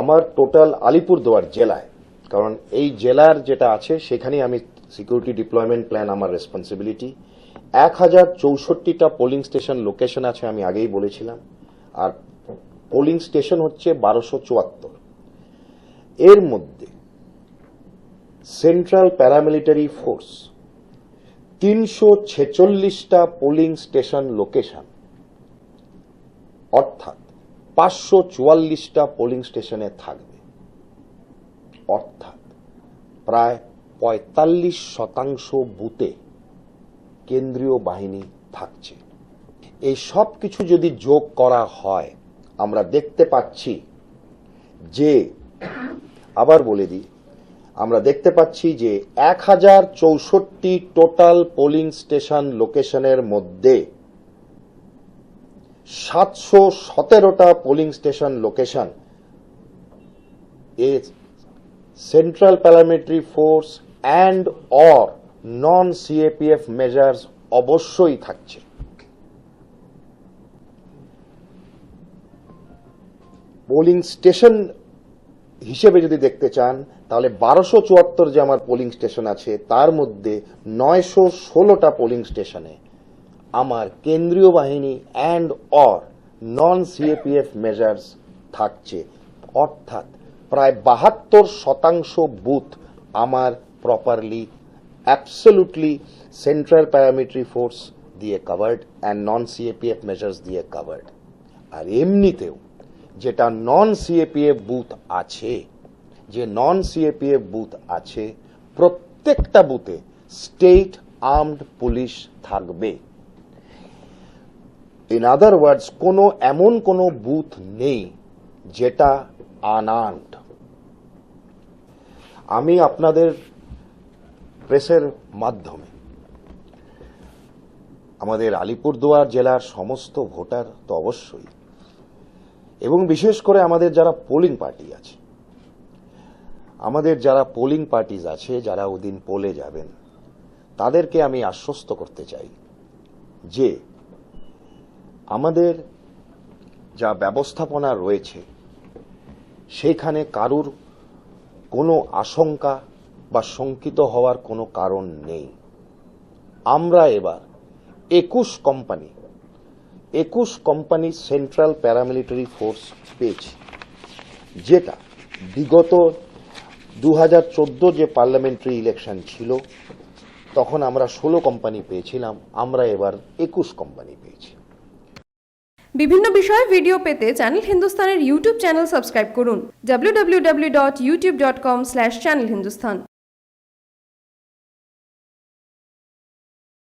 আমার টোটাল আলিপুরদুয়ার জেলায়, কারণ এই জেলার যেটা আছে, সেখানেই আমি সিকিউরিটি ডিপ্লয়মেন্ট প্ল্যান আমার রেসপন্সিবিলিটি এক হাজার চৌষট্টিটা পোলিং স্টেশন লোকেশন আছে, আমি আগেই বলেছিলাম। আর পোলিং স্টেশন হচ্ছে বারোশো চুয়াত্তর। এর মধ্যে সেন্ট্রাল প্যারামিলিটারি ফোর্স তিনশো ছেচল্লিশটা পোলিং স্টেশন লোকেশন, অর্থাৎ পাঁচশো চুয়াল্লিশটা পোলিং স্টেশনে থাকবে। অর্থাৎ প্রায় পঁয়তাল্লিশ শতাংশ বুথে কেন্দ্রীয় বাহিনী থাকছে। এই সব কিছু যদি যোগ করা হয় আমরা দেখতে পাচ্ছি যে, আবার বলে দিই, আমরা দেখতে পাচ্ছি যে এক হাজার চৌষট্টি টোটাল পোলিং স্টেশন লোকেশনের মধ্যে সাতশো সতেরোটা polling station location A central paramilitary force and or non CAPF measures অবশ্যই থাকছে। পোলিং স্টেশন হিসেবে যদি দেখতে চান, তাহলে বারোশো চুয়াত্তর যে আমার পোলিং স্টেশন আছে, তার মধ্যে নয়শো ষোলোটা পোলিং স্টেশনে আমার কেন্দ্রীয় বাহিনী and or non CAPF measures থাকছে। অর্থাৎ প্রায় বাহাত্তর শতাংশ বুথ আমার properly absolutely central paramilitary force দিয়ে covered and non CAPF measures দিয়ে কাভার্ড আর এমনিতেও যেটা নন সিএপিএফ বুথ আছে, যে নন সিএপিএফ বুথ আছে, প্রত্যেকটা বুথে স্টেট আর্মড পুলিশ থাকবে। ইন আদার ওয়ার্ডস কোনো এমন কোনো বুথ নেই যেটা আনআর্মড আমি আপনাদের প্রেসের মাধ্যমে আমাদের আলিপুরদুয়ার জেলার সমস্ত ভোটার তো অবশ্যই এবং বিশেষ করে আমাদের যারা পোলিং পার্টি আছে। আমাদের যারা পোলিং পার্টিজ আছে, যারা ওদিন পোলে যাবেন, তাদেরকে আমি আশ্বস্ত করতে চাই যে আমাদের যা ব্যবস্থাপনা রয়েছে সেইখানে কারুর কোনো আশঙ্কা বা শঙ্কিত হওয়ার কোনো কারণ নেই। আমরা এবার একুশ কোম্পানি একুশ কোম্পানি সেন্ট্রাল প্যারামিলিটারি ফোর্স পেয়েছি। যেটা বিগত দু হাজার চোদ্দ যে পার্লামেন্টারি ইলেকশন ছিল, তখন আমরা ষোলো কোম্পানি পেয়েছিলাম, আমরা এবার একুশ কোম্পানি পেয়েছি। বিভিন্ন বিষয়ে ভিডিও পেতে চ্যানেল হিন্দুস্তানের ইউটিউব চ্যানেল সাবস্ক্রাইব করুন www.youtube.com/channelhindustan